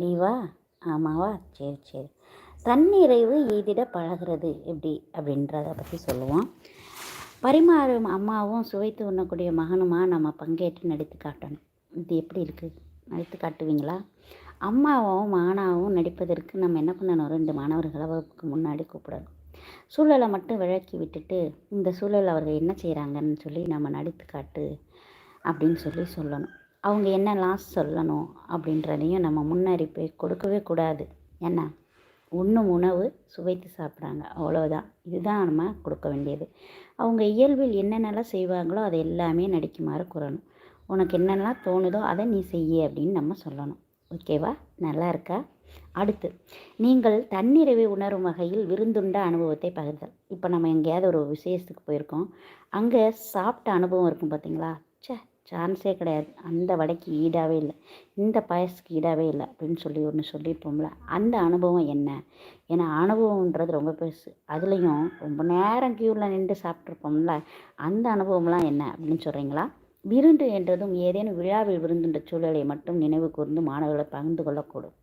லீவா ஆமாவா சரி சரி. தன்னிறைவு எய்திட பழகிறது எப்படி அப்படின்றத பற்றி சொல்லுவோம். பரிமாறும் அம்மாவும் சுவைத்து உண்ணக்கூடிய மகனுமா நம்ம பங்கேற்று நடித்து காட்டணும். இது எப்படி இருக்குது நடித்து காட்டுவீங்களா? அம்மாவும் மகனாவும் நடிப்பதற்கு நம்ம என்ன பண்ணணும்? ரெண்டு மாணவர்களை வகுப்புக்கு முன்னாடி கூப்பிடணும். சூழலை மட்டும் விளக்கி விட்டுட்டு இந்த சூழல் அவர்கள் என்ன செய்கிறாங்கன்னு சொல்லி நம்ம நடித்து காட்டு அப்படின்னு சொல்லி சொல்லணும். அவங்க என்னெல்லாம் சொல்லணும் அப்படின்றதையும் நம்ம முன்னறிப்பை கொடுக்கவே கூடாது. என்ன உண்ணும் உணவு சுவைத்து சாப்பிட்றாங்க அவ்வளோதான் இதுதான் நம்ம கொடுக்க வேண்டியது. அவங்க இயல்பில் என்னென்னலாம் செய்வாங்களோ அதை எல்லாமே நடிக்குமாறு கூறணும். உனக்கு என்னென்னலாம் தோணுதோ அதை நீ செய்ய அப்படின்னு நம்ம சொல்லணும். ஓகேவா? நல்லா இருக்கா? அடுத்து நீங்கள் தன்னிறைவை உணரும் வகையில் விருந்துண்ட அனுபவத்தை பகிர்தல். இப்போ நம்ம எங்கேயாவது ஒரு விசேஷத்துக்கு போயிருக்கோம். அங்கே சாப்பிட்ட அனுபவம் இருக்கும் பார்த்தீங்களா ச்சே சான்ஸே கிடையாது. அந்த வடைக்கு ஈடாகவே இல்லை. இந்த பாயசத்துக்கு ஈடாகவே இல்லை அப்படின்னு சொல்லி ஒன்று சொல்லியிருப்போம்ல அந்த அனுபவம் என்ன? ஏன்னா அனுபவம்ன்றது ரொம்ப பெருசு. அதுலேயும் ரொம்ப நேரம் க்யூவில் நின்று சாப்பிட்ருப்போம்ல அந்த அனுபவம்லாம் என்ன அப்படின்னு சொல்கிறீங்களா விருந்து என்றதும் ஏதேனும் விழாவில் விருந்துன்ற சூழலை மட்டும் நினைவு கூர்ந்து மாணவர்களை பகிர்ந்து கொள்ளக்கூடும்.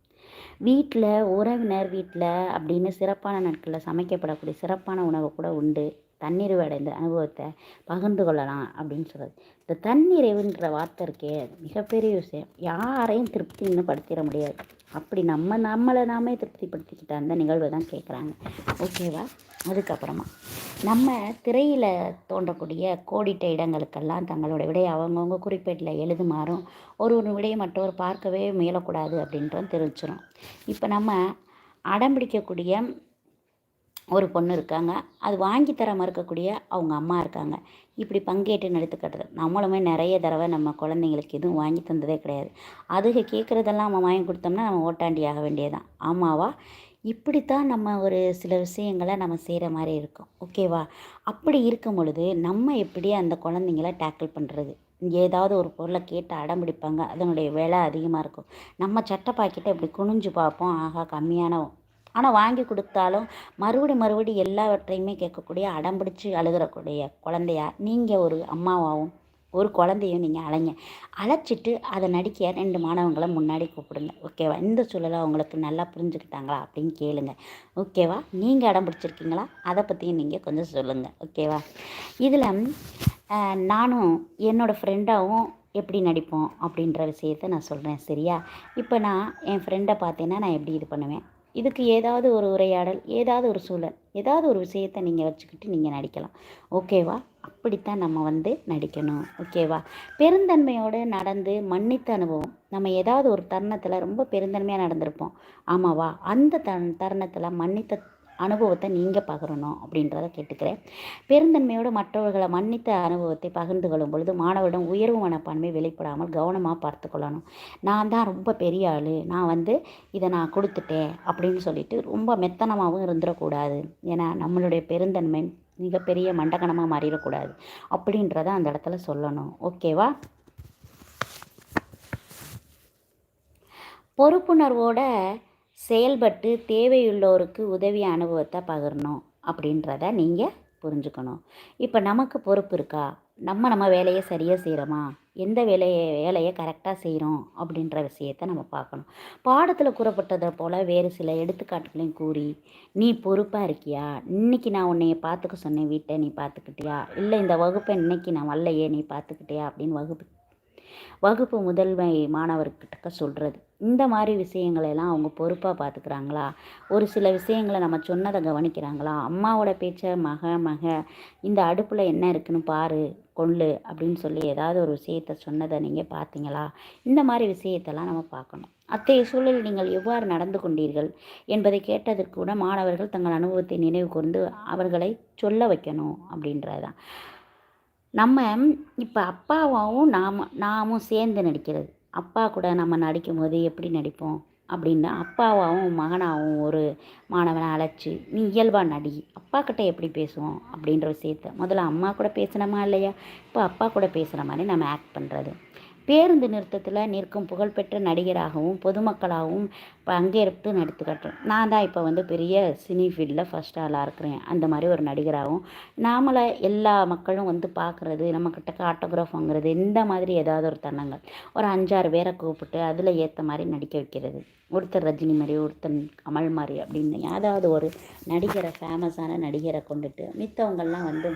வீட்டில் உறவினர் வீட்டில் அப்படின்னு சிறப்பான நாட்களில் சமைக்கப்படக்கூடிய சிறப்பான உணவு கூட உண்டு. தன்னிறைவு அடைந்த அனுபவத்தை பகிர்ந்து கொள்ளலாம் அப்படின்னு சொல்கிறது இந்த தன்னிறைவுன்ற வார்த்தை இருக்கே மிகப்பெரிய விஷயம். யாரையும் திருப்தின்னு படுத்திட முடியாது. அப்படி நம்ம நம்மளை நாமே திருப்திப்படுத்திக்கிட்ட அந்த நிகழ்வை தான் கேட்குறாங்க ஓகேவா அதுக்கப்புறமா நம்ம திரையில் தோன்றக்கூடிய கோடிட்ட இடங்களுக்கெல்லாம் தங்களோட விடையை அவங்கவுங்க குறிப்பேட்டில் எழுதுமாறும் ஒரு ஒரு விடையை மற்றவர் பார்க்கவே முயலக்கூடாது அப்படின்றதும் தெரிவிச்சிடும் இப்போ நம்ம அடம் பிடிக்கக்கூடிய ஒரு பொண்ணு இருக்காங்க. அது வாங்கி தர மறுக்கக்கூடிய அவங்க அம்மா இருக்காங்க. இப்படி பங்கேற்று நடித்து கட்டுறது. நம்மளுமே நிறைய தடவை நம்ம குழந்தைங்களுக்கு எதுவும் வாங்கி தந்ததே கிடையாது. அதுக கேட்குறதெல்லாம் நம்ம வாங்கி கொடுத்தோம்னா நம்ம ஓட்டாண்டி ஆக வேண்டியதுதான். ஆமாவா? இப்படித்தான் நம்ம ஒரு சில விஷயங்களை நம்ம செய்கிற மாதிரி இருக்கும். ஓகேவா? அப்படி இருக்கும் பொழுது நம்ம எப்படி அந்த குழந்தைங்கள டேக்கிள் பண்ணுறது? ஏதாவது ஒரு பொருளை கேட்டு அடம் பிடிப்பாங்க. அதனுடைய விலை அதிகமாக இருக்கும். நம்ம சட்டை பாக்கெட்டை இப்படி குனிஞ்சு பார்ப்போம். ஆகா கம்மியான ஆனால் வாங்கி கொடுத்தாலும் மறுபடி மறுபடி எல்லாவற்றையுமே கேட்கக்கூடிய அடம் பிடிச்சி அழுகிறக்கூடிய குழந்தையா நீங்கள் ஒரு அம்மாவாகவும் ஒரு குழந்தையும் நீங்கள் அலைங்க. அழைச்சிட்டு அதை நடிக்க ரெண்டு மாணவங்களை முன்னாடி கூப்பிடுங்க. ஓகேவா? இந்த சூழலை அவங்களுக்கு நல்லா புரிஞ்சுக்கிட்டாங்களா அப்படின்னு கேளுங்க. ஓகேவா? நீங்கள் இடம் பிடிச்சிருக்கீங்களா? அதை பற்றியும் நீங்கள் கொஞ்சம் சொல்லுங்கள் ஓகேவா? இதில் நானும் என்னோடய ஃப்ரெண்டாகவும் எப்படி நடிப்போம் அப்படின்ற விஷயத்த நான் சொல்கிறேன் சரியா? இப்போ நான் என் ஃப்ரெண்டை பார்த்தேன்னா நான் எப்படி இது பண்ணுவேன்? இதுக்கு ஏதாவது ஒரு உரையாடல் ஏதாவது ஒரு சூழல் ஏதாவது ஒரு விஷயத்தை நீங்கள் வச்சுக்கிட்டு நீங்கள் நடிக்கலாம். ஓகேவா அப்படித்தான் நம்ம வந்து நடிக்கணும். ஓகேவா பெருந்தன்மையோடு நடந்து மன்னித்த அனுபவம். நம்ம ஏதாவது ஒரு தருணத்தில் ரொம்ப பெருந்தன்மையாக நடந்திருப்போம். ஆமாவா? அந்த த தருணத்தில் மன்னித்த அனுபவத்தை நீங்கள் பகிரணும் அப்படின்றத கேட்டுக்கிறேன். பெருந்தன்மையோடு மற்றவர்களை மன்னித்த அனுபவத்தை பகிர்ந்து கொள்ளும் பொழுது மாணவரிடம் உயர்வு மனப்பான்மை வெளிப்படாமல் கவனமாக பார்த்து கொள்ளணும். நான் தான் ரொம்ப பெரிய ஆள். நான் வந்து இதை நான் கொடுத்துட்டேன் அப்படின்னு சொல்லிட்டு ரொம்ப மெத்தனமாகவும் இருந்துடக்கூடாது ஏன்னா நம்மளுடைய பெருந்தன்மை மிகப்பெரிய மண்டகணமாக மாறிடக்கூடாது அப்படின்றத அந்த இடத்துல சொல்லணும். ஓகேவா? பொறுப்புணர்வோட செயல்பட்டு தேவையுள்ளோருக்கு உதவி அனுபவத்தை பகிரணும் அப்படின்றத நீங்கள் புரிஞ்சுக்கணும். இப்போ நமக்கு பொறுப்பு இருக்கா? நம்ம நம்ம வேலையை சரியாக செய்கிறோமா எந்த வேலையை வேலையை கரெக்டாக செய்கிறோம் அப்படின்ற விஷயத்தை நம்ம பார்க்கணும். பாடத்தில் கூறப்பட்டதை போல் வேறு சில எடுத்துக்காட்டுகளையும் கூறி நீ பொறுப்பாக இருக்கியா? இன்றைக்கி நான் உன்னைய பார்த்துக்க சொன்னேன் வீட்டை நீ பார்த்துக்கிட்டியா? இல்லை இந்த வகுப்பை இன்னைக்கு நான் வரலையே நீ பார்த்துக்கிட்டியா? அப்படின்னு வகுப்பு வகுப்பு முதல்மை மாணவர்கிட்ட சொல்கிறது இந்த மாதிரி விஷயங்களெல்லாம் அவங்க பொறுப்பாக பார்த்துக்கிறாங்களா ஒரு சில விஷயங்களை நம்ம சொன்னதை கவனிக்கிறாங்களா? அம்மாவோட பேச்சை மக மக இந்த அடுப்பில் என்ன இருக்குன்னு பாரு கொள்ளு அப்படின்னு சொல்லி ஏதாவது ஒரு விஷயத்த சொன்னதை நீங்கள் பார்த்தீங்களா இந்த மாதிரி விஷயத்தெல்லாம் நம்ம பார்க்கணும் அத்தகைய சூழலில் நீங்கள் எவ்வாறு நடந்து கொண்டீர்கள் என்பதை கேட்டதற்கு கூட மாணவர்கள் தங்கள் அனுபவத்தை நினைவு கூர்ந்து அவர்களை சொல்ல வைக்கணும் அப்படின்றது தான் நம்ம இப்போ அப்பாவாகவும் நாம் நாமும் சேர்ந்து நடிக்கிறது. அப்பா கூட நம்ம நடிக்கும் போது எப்படி நடிப்போம் அப்படின்னா அப்பாவாகவும் மகனாகவும் ஒரு மாணவனை அழைச்சி நீ இயல்பாக நடி அப்பா கிட்ட எப்படி பேசுவோம்? அப்படின்ற விஷயத்த முதல்ல அம்மா கூட பேசினோமா இல்லையா? இப்போ அப்பா கூட பேசுகிற மாதிரி நம்ம ஆக்ட் பண்ணுறது பேருந்து நிறுத்தத்தில் நிற்கும் புகழ்பெற்ற நடிகராகவும் பொதுமக்களாகவும் இப்போ அங்கேற்றுப்பட்டு நடித்து காட்டுறேன். நான் தான் இப்போ வந்து பெரிய சினி ஃபீல்டில் ஃபஸ்ட் ஆளாக இருக்கிறேன். அந்த மாதிரி ஒரு நடிகராகவும் நாமளை எல்லா மக்களும் வந்து பார்க்குறது நம்மக்கிட்ட ஆட்டோகிராஃப் வாங்குறது இந்த மாதிரி ஏதாவது ஒரு தருணங்கள். ஒரு அஞ்சாறு பேரை கூப்பிட்டு அதில் ஏற்ற மாதிரி நடிக்க வைக்கிறது. ஒருத்தர் ரஜினி மாதிரி ஒருத்தன் கமல் மாதிரி அப்படின்னு. ஏதாவது ஒரு நடிகரை ஃபேமஸான நடிகரை கொண்டுட்டு மித்தவங்கள்லாம் வந்து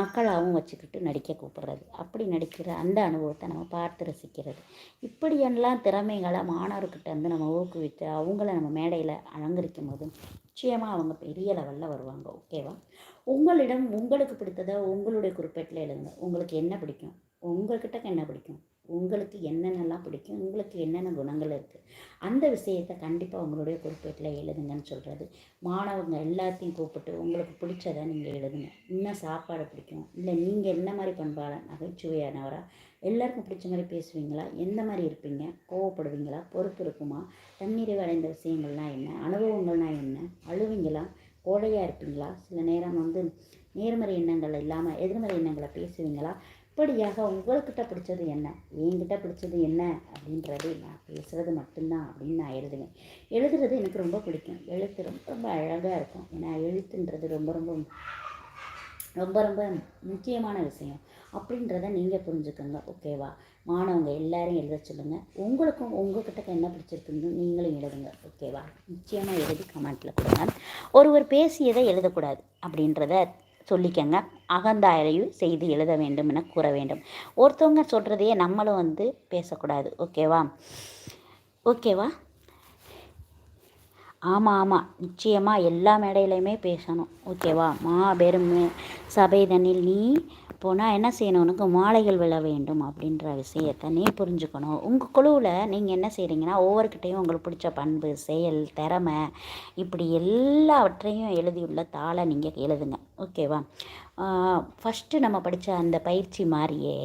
மக்களாகவும் வச்சுக்கிட்டு நடிக்க கூப்பிடுறது. அப்படி நடிக்கிற அந்த அனுபவத்தை நம்ம பார்த்து ரசிக்கிறது. இப்படியெல்லாம் திறமைகளை மாணவர்கிட்ட வந்து நம்ம ஊக்குவித்து அவங்கள நம்ம மேடையில் அலங்கரிக்கும் போது நிச்சயமாக அவங்க பெரிய லெவலில் வருவாங்க ஓகேவா உங்களிடம் உங்களுக்கு பிடித்ததை உங்களுடைய குறிப்பேட்டில் எழுதுங்க. உங்களுக்கு என்ன பிடிக்கும்? உங்கள்கிட்ட என்ன பிடிக்கும்? உங்களுக்கு என்னென்னலாம் பிடிக்கும் உங்களுக்கு என்னென்ன குணங்கள் இருக்குது அந்த விஷயத்தை கண்டிப்பாக உங்களுடைய குறிப்பேட்டில் எழுதுங்கன்னு சொல்கிறது மாணவங்க எல்லாத்தையும் கூப்பிட்டு உங்களுக்கு பிடிச்சதை நீங்கள் எழுதுங்க. என்ன சாப்பாடு பிடிக்கும் இல்லை நீங்கள் என்ன மாதிரி பண்பாட நகைச்சுவையானவரா எல்லாருக்கும் பிடிச்ச மாதிரி பேசுவீங்களா எந்த மாதிரி இருப்பீங்க கோவப்படுவீங்களா பொறுப்பு இருக்குமா தண்ணீரை அடைந்த விஷயங்கள்லாம் என்ன அனுபவங்கள்னால் என்ன அழுவீங்களா கோடையாக இருப்பீங்களா சில நேரம் வந்து நேர்மறை எண்ணங்கள் இல்லாமல் எதிர்மறை எண்ணங்களை பேசுவீங்களா இப்படியாக உங்கள்கிட்ட பிடிச்சது என்ன? என்கிட்ட பிடிச்சது என்ன? அப்படின்றது நான் பேசுகிறது மட்டும்தான் அப்படின்னு நான் எழுதுவேன். எழுதுறது எனக்கு ரொம்ப பிடிக்கும். எழுத்து ரொம்ப ரொம்ப அழகாக இருக்கும். ஏன்னா எழுத்துன்றது ரொம்ப ரொம்ப ரொம்ப ரொம்ப முக்கியமான விஷயம். அப்படின்றத நீங்கள் புரிஞ்சுக்கோங்க. ஓகேவா? மாணவங்க எல்லாரும் எழுத சொல்லுங்கள் உங்களுக்கும் உங்கள்கிட்ட என்ன பிடிச்சிருக்குன்னு நீங்களும் எழுதுங்க. ஓகேவா? நிச்சயமாக எழுதி கமெண்ட்டில் கொடுங்க. ஒருவர் பேசியதை எழுதக்கூடாது அப்படின்றத சொல்லிக்கங்க. அகந்தாய்வு செய்து எழுத வேண்டும் என கூற வேண்டும். ஒருத்தவங்க சொல்கிறதையே நம்மளும் வந்து பேசக்கூடாது. ஓகேவா? ஓகேவா? ஆமாம் ஆமாம் நிச்சயமாக எல்லா மேடையிலையுமே பேசணும். ஓகேவா? மாபெரும் சபைதனில் நீ போனால் என்ன செய்யணும்? உனக்கு மாலைகள் விழ வேண்டும் அப்படின்ற விஷயத்தை நீ புரிஞ்சுக்கணும். உங்கள் குழுவில் நீங்கள் என்ன செய்கிறீங்கன்னா ஒவ்வொருக்கிட்டையும் உங்களுக்கு பிடிச்ச பண்பு செயல் திறமை இப்படி எல்லாவற்றையும் எழுதியுள்ள தாளை நீங்கள் எழுதுங்க. ஓகேவா? ஃபஸ்ட்டு நம்ம படித்த அந்த பயிற்சி மாதிரியே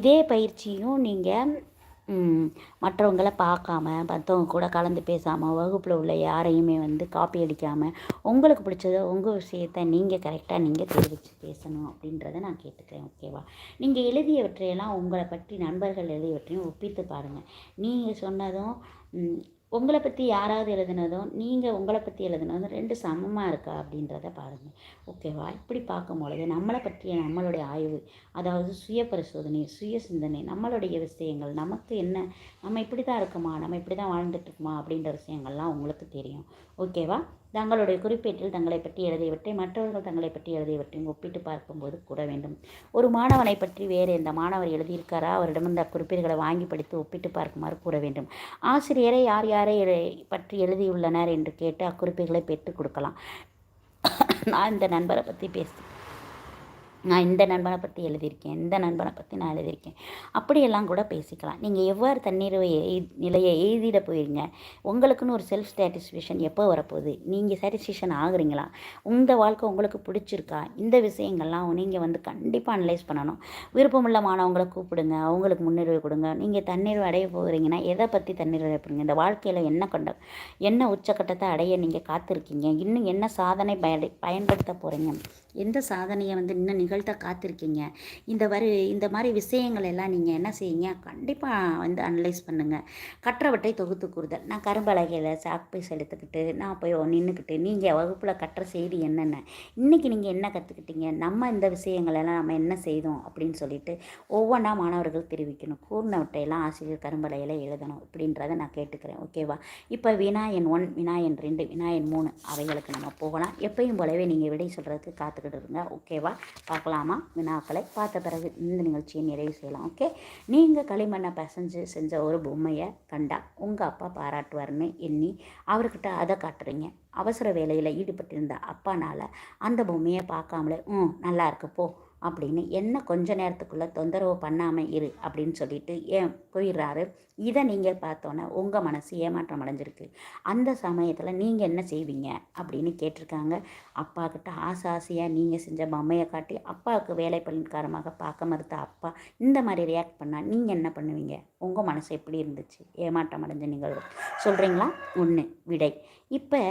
இதே பயிற்சியும் நீங்கள் மற்றவங்கள பார்க்காம மற்றவங்க கூட கலந்து பேசாமல் வகுப்பில் உள்ள யாரையுமே வந்து காப்பி அடிக்காமல் உங்களுக்கு பிடிச்சத உங்கள் விஷயத்த நீங்கள் கரெக்டாக நீங்கள் தெரிவித்து பேசணும் அப்படின்றத நான் கேட்டுக்கிறேன் ஓகேவா நீங்கள் எழுதியவற்றையெல்லாம் உங்களை பற்றி நண்பர்கள் எழுதியவற்றையும் ஒப்பித்து பாருங்கள் நீங்கள் சொன்னதும் உங்களை பற்றி யாராவது எழுதுனதும் நீங்கள் உங்களை பற்றி எழுதுனதும் ரெண்டு சமமாக இருக்கா அப்படின்றத பாருங்கள் ஓகேவா? இப்படி பார்க்கும் பொழுது நம்மளை பற்றிய நம்மளுடைய ஆய்வு அதாவது சுய பரிசோதனை சுய சிந்தனை நம்மளுடைய விஷயங்கள் நமக்கு என்ன நம்ம இப்படி தான் இருக்குமா நம்ம இப்படி தான் வாழ்ந்துட்டுருக்குமா அப்படின்ற விஷயங்கள்லாம் உங்களுக்கு தெரியும். ஓகேவா? தங்களுடைய குறிப்பேட்டில் தங்களை பற்றி எழுதியவற்றை மற்றவர்கள் தங்களை பற்றி எழுதியவற்றையும் ஒப்பிட்டு பார்க்கும்போது கூட வேண்டும். ஒரு மாணவனை பற்றி வேறு எந்த மாணவர் எழுதியிருக்காரா? அவரிடம் இந்த குறிப்பீடுகளை வாங்கி படித்து ஒப்பிட்டு பார்க்குமாறு கூற வேண்டும். ஆசிரியரை யார் யாரை பற்றி எழுதியுள்ளனர் என்று கேட்டு அக்குறிப்புகளை பெற்றுக் கொடுக்கலாம். நான் இந்த நண்பரை பற்றி பேசுகிறேன். நான் இந்த நண்பனை பற்றி எழுதியிருக்கேன் இந்த நண்பனை பற்றி நான் எழுதியிருக்கேன். அப்படியெல்லாம் கூட பேசிக்கலாம். நீங்கள் எவ்வாறு தண்ணீர் நிலையை எழுதிட போயிருங்க உங்களுக்குன்னு ஒரு செல்ஃப் சாட்டிஸ்ஃபேக்ஷன் எப்போ வரப்போகுது? நீங்கள் சாட்டிஸ்ஃபேக்ஷன் ஆகுறீங்களா? உங்கள் வாழ்க்கை உங்களுக்கு பிடிச்சிருக்கா? இந்த விஷயங்கள்லாம் நீங்கள் வந்து கண்டிப்பாக அனலைஸ் பண்ணணும். விருப்பமுள்ள மாணவங்களை கூப்பிடுங்க அவங்களுக்கு முன்னுரிமை கொடுங்க. நீங்கள் தண்ணீர் அடைய போகிறீங்கன்னா எதை பற்றி தண்ணீர் அடைய போகிறீங்க இந்த வாழ்க்கையில் என்ன கொண்ட என்ன உச்சக்கட்டத்தை அடைய நீங்கள் காத்திருக்கீங்க? இன்னும் என்ன சாதனை பயன்படுத்த போகிறீங்க எந்த சாதனையை வந்து இன்னும் நிகழ்த்த காத்திருக்கீங்க. இந்த வரி இந்த மாதிரி விஷயங்கள் எல்லாம் நீங்கள் என்ன செய்யுங்க? கண்டிப்பாக வந்து அனலைஸ் பண்ணுங்கள் கற்றவற்றை தொகுத்து கூறுதல். நான் கரும்பலகையில் சாக்பீஸ் செலுத்துக்கிட்டு நான் போய் நின்றுக்கிட்டு நீங்கள் வகுப்பில் கற்ற செய்தி என்னென்ன? இன்றைக்கி நீங்கள் என்ன கற்றுக்கிட்டீங்க நம்ம இந்த விஷயங்களெல்லாம் நம்ம என்ன செய்தோம்? அப்படின்னு சொல்லிட்டு ஒவ்வொன்றா மாணவர்கள் தெரிவிக்கணும். கூர்னவற்றையெல்லாம் ஆசிரியர் கரும்பலையில் எழுதணும் அப்படின்றத நான் கேட்டுக்கிறேன். ஓகேவா இப்போ வினாயன் ஒன் வினாயன் ரெண்டு வினாயன் மூணு அவைகளுக்கு நம்ம போகலாம். எப்பயும் போலவே நீங்கள் விடை சொல்கிறதுக்கு காத்துக்கிட்டு இருங்க. ஓகேவா பார்க்கலாமா? வினாக்களை பார்த்த பிறகு இந்த நிகழ்ச்சியை நிறைவு செய்யலாம். ஓகே? நீங்கள் களிமண்ணை பசஞ்சு செஞ்ச ஒரு பொம்மையை கண்டா உங்கள் அப்பா பாராட்டுவார்னு எண்ணி அவர்கிட்ட அதை காட்டுறீங்க. அவசர வேலையில் ஈடுபட்டிருந்த அப்பானால் அந்த பொம்மையை பார்க்காமலே ம் நல்லா இருக்கு போ. அப்படின்னு என்ன கொஞ்ச நேரத்துக்குள்ளே தொந்தரவு பண்ணாமல் இரு அப்படின்னு சொல்லிட்டு ஏன் போயிடுறாரு. இதை நீங்கள் பார்த்தோன்னே உங்கள் மனசு ஏமாற்றம் அடைஞ்சிருக்கு. அந்த சமயத்தில் நீங்கள் என்ன செய்வீங்க? அப்படின்னு கேட்டிருக்காங்க. அப்பா கிட்ட ஆசை ஆசையாக நீங்கள் செஞ்ச பொம்மையை காட்டி அப்பாவுக்கு வேலை பலன்காரமாக பார்க்க மறுத்த அப்பா இந்த மாதிரி ரியாக்ட் பண்ணால் நீங்கள் என்ன பண்ணுவீங்க? உங்கள் மனசு எப்படி இருந்துச்சு? ஏமாற்றம் அடைஞ்ச நிகழ்வு. சொல்கிறீங்களா ஒன்று விடை. இப்போ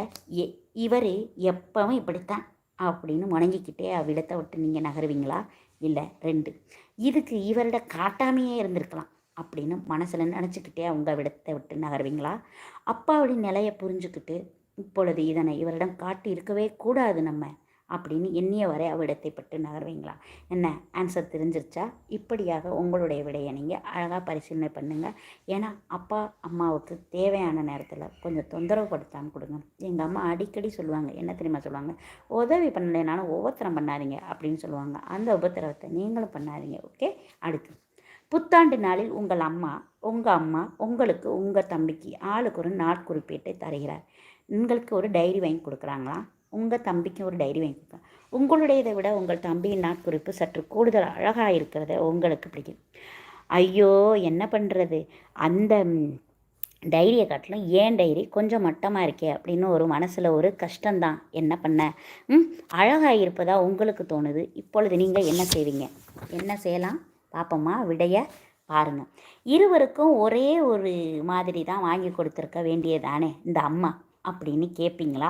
இவர் எப்பவும் இப்படித்தான். அப்படின்னு முணங்கிக்கிட்டே அவ்விடத்தை விட்டு நீங்கள் நகருவீங்களா? இல்லை ரெண்டு. இதுக்கு இவரிட காட்டாமையே இருந்திருக்கலாம் அப்படின்னு மனசில் நினச்சிக்கிட்டே அவங்க விடத்தை விட்டு நகர்வீங்களா? அப்பாவுடைய நிலையை புரிஞ்சுக்கிட்டு இப்பொழுது இதனை இவரிடம் காட்டி இருக்கவே கூடாது நம்ம. அப்படின்னு எண்ணிய வரை அவ்விடத்தை பட்டு நகர்வீங்களா? என்ன? ஆன்சர் தெரிஞ்சிருச்சா? இப்படியாக உங்களுடைய விடையை நீங்கள் அழகாக பரிசீலனை பண்ணுங்கள் ஏன்னா அப்பா அம்மாவுக்கு தேவையான நேரத்தில் கொஞ்சம் தொந்தரவு படுத்தாமல் கொடுங்க. எங்கள் அம்மா அடிக்கடி சொல்லுவாங்க என்ன தெரியுமா சொல்லுவாங்க? உதவி பண்ணலைனாலும் உபத்திரம் பண்ணாதீங்க அப்படின்னு சொல்லுவாங்க. அந்த உபத்திரவத்தை நீங்களும் பண்ணாதீங்க ஓகே அடுத்து புத்தாண்டு நாளில் உங்கள் அம்மா உங்கள் அம்மா உங்களுக்கு உங்கள் தம்பிக்கு ஆளுக்கு ஒரு நாட்குறிப்பீட்டை தருகிறார். உங்களுக்கு ஒரு டைரி வாங்கி கொடுக்குறாங்களா? உங்கள் தம்பிக்கு ஒரு டைரி வாங்கி கொடுப்பேன். உங்களுடையதை விட உங்கள் தம்பியின் நாட்குறிப்பு சற்று கூடுதல் அழகாக இருக்கிறத உங்களுக்கு பிடிக்கும். ஐயோ என்ன பண்ணுறது அந்த டைரியை காட்டிலும் ஏன் டைரி கொஞ்சம் மட்டமாக இருக்கே அப்படின்னு ஒரு மனசில் ஒரு கஷ்டம்தான். என்ன பண்ண? ம் அழகாக இருப்பதா உங்களுக்கு தோணுது? இப்பொழுது நீங்கள் என்ன செய்வீங்க? என்ன செய்யலாம்? பார்ப்போமா விடைய பாருங்கள் இருவருக்கும் ஒரே ஒரு மாதிரி தான் வாங்கி கொடுத்துருக்க வேண்டியதானே? இந்த அம்மா அப்படின்னு கேட்பீங்களா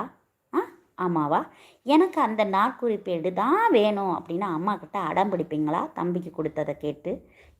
ஆமாவா? எனக்கு அந்த நாட்குறிப்பேடு தான் வேணும் அப்படின்னு அம்மா கிட்ட அடம் பிடிப்பீங்களா? தம்பிக்கு கொடுத்ததை கேட்டு.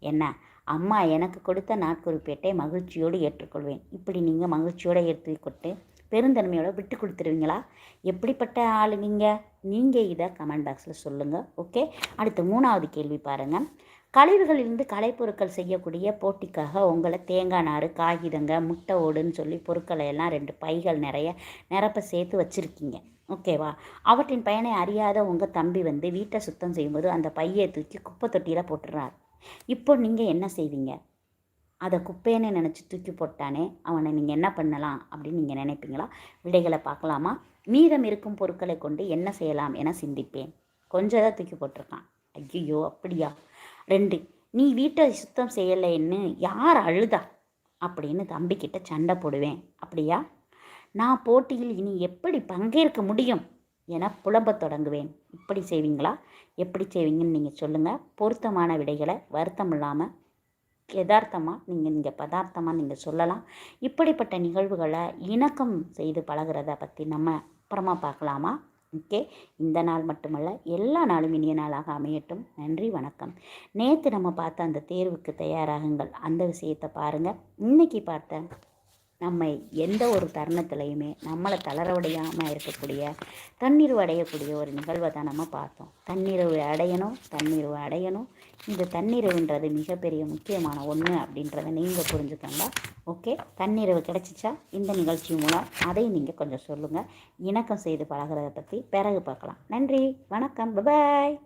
என்ன? அம்மா எனக்கு கொடுத்த நாட்குறிப்பேட்டை மகிழ்ச்சியோடு ஏற்றுக்கொள்வேன். இப்படி நீங்கள் மகிழ்ச்சியோடு ஏற்றுக்கொண்டு பெருந்தன்மையோடு விட்டு கொடுத்துருவீங்களா? எப்படிப்பட்ட ஆள் நீங்கள் நீங்கள் இதை கமெண்ட் பாக்ஸில் சொல்லுங்கள் ஓகே அடுத்து மூணாவது கேள்வி பாருங்கள் கழிவுகளிலிருந்து கலைப்பொருட்கள் செய்யக்கூடிய போட்டிக்காக உங்களை தேங்காய் நாறு காகிதங்க முட்டை ஓடுன்னு சொல்லி பொருட்களை எல்லாம் ரெண்டு பைகள் நிறைய நிரப்ப சேர்த்து வச்சுருக்கீங்க. ஓகேவா அவற்றின் பயனை அறியாத உங்கள் தம்பி வந்து வீட்டை சுத்தம் செய்யும்போது அந்த பையை தூக்கி குப்பை தொட்டியில் போட்டுடுறார் இப்போ நீங்கள் என்ன செய்வீங்க? அதை குப்பைன்னு நினச்சி தூக்கி போட்டானே அவனை நீங்கள் என்ன பண்ணலாம் அப்படின்னு நீங்கள் நினைப்பீங்களா? விடைகளை பார்க்கலாமா? மீதம் இருக்கும் பொருட்களை கொண்டு என்ன செய்யலாம் என சிந்திப்பேன். கொஞ்சம் தான் தூக்கி போட்டிருக்கான். ஐயோ அப்படியா? ரெண்டு நீ வீட்டை சுத்தம் செய்யலைன்னு யார் அழுதா? அப்படின்னு தம்பிக்கிட்ட சண்டை போடுவேன். அப்படியா? நான் போட்டியில் இனி எப்படி பங்கேற்க முடியும் என புலம்பத் தொடங்குவேன். இப்படி செய்வீங்களா? எப்படி செய்வீங்கன்னு நீங்கள் சொல்லுங்கள் பொருத்தமான விடைகளை வருத்தம் இல்லாமல் யதார்த்தமாக நீங்கள் இங்கே பதார்த்தமாக நீங்கள் சொல்லலாம். இப்படிப்பட்ட நிகழ்வுகளை இணக்கம் செய்து பழகிறத பற்றி நம்ம அப்புறமா பார்க்கலாமா? ஓகே. இந்த நாள் மட்டுமல்ல எல்லா நாளும் இனிய நாளாக அமையட்டும். நன்றி வணக்கம். நேற்று நம்ம பார்த்த அந்த தேர்வுக்கு தயாராகுங்கள். அந்த விஷயத்தை பாருங்கள் இன்றைக்கி பார்த்த நம்மை எந்த ஒரு தருணத்துலையுமே நம்மளை தளரவடையாமல் இருக்கக்கூடிய தன்னிறைவு அடையக்கூடிய ஒரு நிகழ்வை தான் நம்ம பார்த்தோம். தன்னிறைவு அடையணும் தன்னிறைவு அடையணும். இந்த தன்னிறைவுன்றது மிகப்பெரிய முக்கியமான ஒன்று அப்படின்றத நீங்கள் புரிஞ்சுக்கோங்க. ஓகே? தன்னிறைவு கிடச்சிச்சா? இந்த நிகழ்ச்சி மூலம் அதையும் நீங்கள் கொஞ்சம் சொல்லுங்கள் இணக்கம் செய்து பழகிறத பற்றி பிறகு பார்க்கலாம். நன்றி. வணக்கம். பாய்